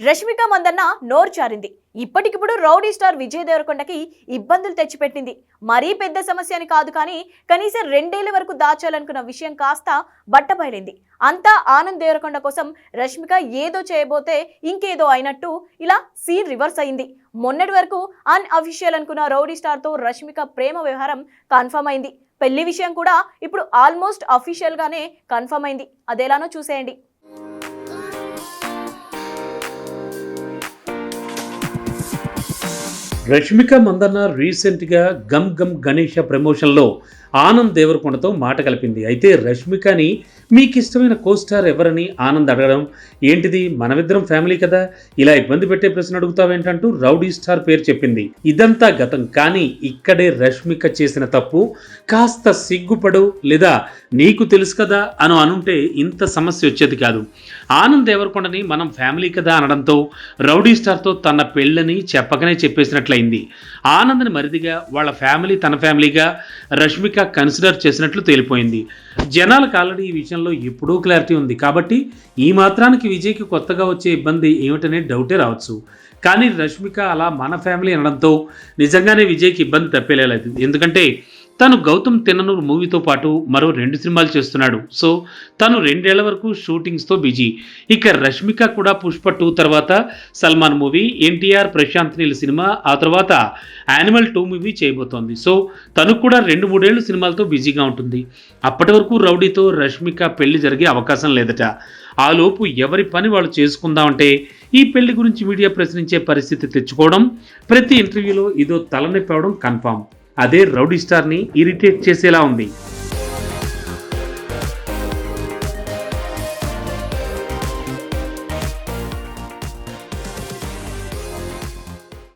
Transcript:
రష్మిక మందన్న నోరు చారింది ఇప్పటికిప్పుడు rowdy star Vijay దేవరకొండకి ఇబ్బందులు తెచ్చిపెట్టింది. మరీ పెద్ద సమస్య అని కాదు కానీ కనీసం రెండేళ్ళ వరకు దాచాలనుకున్న విషయం కాస్త బట్టబయలింది. అంతా ఆనంద్ దేవరకొండ కోసం రష్మిక ఏదో చేయబోతే ఇంకేదో అయినట్టు ఇలా సీన్ రివర్స్ అయింది. మొన్నటి వరకు అన్ అఫీషియల్ అనుకున్న రౌడీ స్టార్తో రష్మిక ప్రేమ వ్యవహారం కన్ఫర్మ్ అయింది. పెళ్ళి విషయం కూడా ఇప్పుడు ఆల్మోస్ట్ అఫీషియల్గానే కన్ఫర్మ్ అయింది. అదేలానో చూసేయండి. రష్మిక మందన్న రీసెంట్గా గమ్ గమ్ గణేష ప్రమోషన్లో ఆనంద్ దేవరకొండతో మాట కలిపింది. అయితే రష్మికని మీకు ఇష్టమైన కోస్టార్ ఎవరని ఆనంద్ అడగడం ఏంటిది? మనమిద్దరం ఫ్యామిలీ కదా. ఇలా ఇబ్బంది పెట్టే ప్రశ్న అడుగుతావేంటంటూ రౌడీ స్టార్ పేరు చెప్పింది. ఇదంతా గతం. కానీ ఇక్కడే రష్మిక చేసిన తప్పు. కాస్త సిగ్గుపడు లేదా నీకు తెలుసు కదా అని అనుంటే ఇంత సమస్య వచ్చేది కాదు. ఆనంద్ దేవరకొండని మనం ఫ్యామిలీ కదా అనడంతో రౌడీ స్టార్తో తన పెళ్ళని చెప్పకనే చెప్పేసినట్లయింది. ఆనంద్ని మరిదిగా వాళ్ళ ఫ్యామిలీ తన ఫ్యామిలీగా రష్మిక కన్సిడర్ చేసినట్లు తేలిపోయింది. జనాలకు ఆల్రెడీ ఈ విషయంలో ఎప్పుడూ క్లారిటీ ఉంది. కాబట్టి ఈ మాత్రానికి విజయ్కి కొత్తగా వచ్చే ఇబ్బంది ఏమిటనే డౌటే రావచ్చు. కానీ రష్మిక అలా మన ఫ్యామిలీ అనడంతో నిజంగానే విజయ్కి ఇబ్బంది తప్పేలేదు ఎందుకంటే తను గౌతమ్ తిన్ననూరు మూవీతో పాటు మరో రెండు సినిమాలు చేస్తున్నాడు. సో తను రెండేళ్ళ వరకు షూటింగ్స్తో బిజీ. ఇక రష్మిక కూడా పుష్ప టూ తర్వాత సల్మాన్ మూవీ ఎన్టీఆర్ ప్రశాంత్ నీల్ సినిమా ఆ తర్వాత యానిమల్ టూ మూవీ చేయబోతోంది. సో తను కూడా రెండు మూడేళ్ళు సినిమాలతో బిజీగా ఉంటుంది. అప్పటి వరకు రౌడీతో రష్మిక పెళ్ళి జరిగే అవకాశం లేదట. ఆ లోపు ఎవరి పని వాళ్ళు చేసుకుందామంటే ఈ పెళ్ళి గురించి మీడియా ప్రశ్నించే పరిస్థితి తెచ్చుకోవడం ప్రతి ఇంటర్వ్యూలో ఇదో తలనొప్పి అవడం కన్ఫామ్. అదే రౌడీ స్టార్ని ఇరిటేట్ చేసేలా ఉంది.